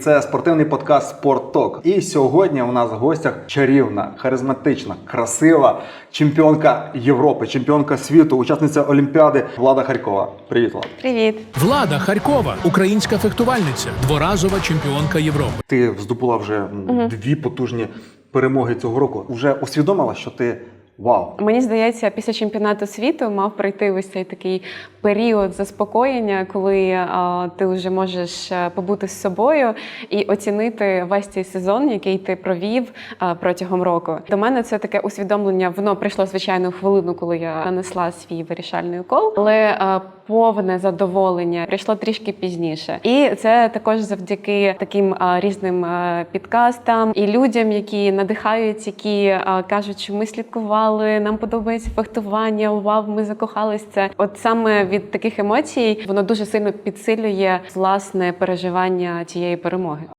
Це спортивний подкаст Спорт Ток. І сьогодні у нас в гостях чарівна, харизматична, красива чемпіонка Європи, чемпіонка світу, учасниця Олімпіади Влада Харькова. Привіт, Влада. Привіт. Влада Харкова, українська фехтувальниця, дворазова чемпіонка Європи. Ти здобула вже м, дві потужні перемоги цього року. Вже усвідомила, що ти вау. Мені здається, після чемпіонату світу мав пройти ось цей такий період заспокоєння, коли а, ти вже можеш е, побути з собою і оцінити весь цей сезон, який ти провів а, протягом року. До мене це таке усвідомлення. Воно прийшло звичайно хвилину, коли я нанесла свій вирішальний укол, але а, повне задоволення прийшло трішки пізніше. І це також завдяки таким а, різним а, підкастам і людям, які надихають, які а, кажуть, що ми слідкували, нам подобається фехтування. Вау, ми закохались. Це от саме від таких емоцій воно дуже сильно підсилює власне переживання цієї перемоги.